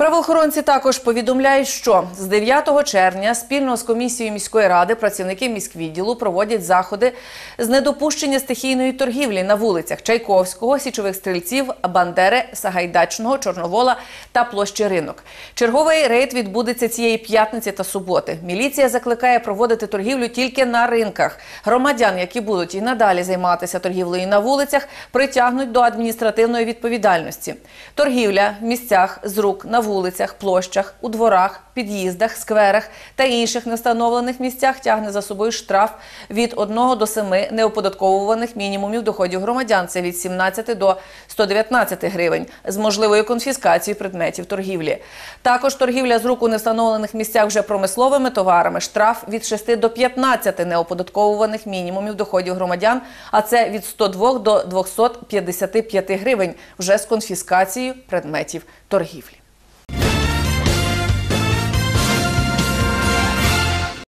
Правоохоронці також повідомляють, що з 9 червня спільно з комісією міської ради працівники міськвідділу проводять заходи з недопущення стихійної торгівлі на вулицях Чайковського, Січових стрільців, Бандери, Сагайдачного, Чорновола та площі Ринок. Черговий рейд відбудеться цієї п'ятниці та суботи. Міліція закликає проводити торгівлю тільки на ринках. Громадян, які будуть і надалі займатися торгівлею на вулицях, притягнуть до адміністративної відповідальності. Торгівля в місцях з рук на вулицях, площах, у дворах, під'їздах, скверах та інших невстановлених місцях тягне за собою штраф від 1 до 7 неоподатковуваних мінімумів доходів громадян. Це від 17 до 119 гривень з можливою конфіскацією предметів торгівлі. Також торгівля з рук у невстановлених місцях вже промисловими товарами штраф від 6 до 15 неоподатковуваних мінімумів доходів громадян, а це від 102 до 255 гривень вже з конфіскацією предметів торгівлі.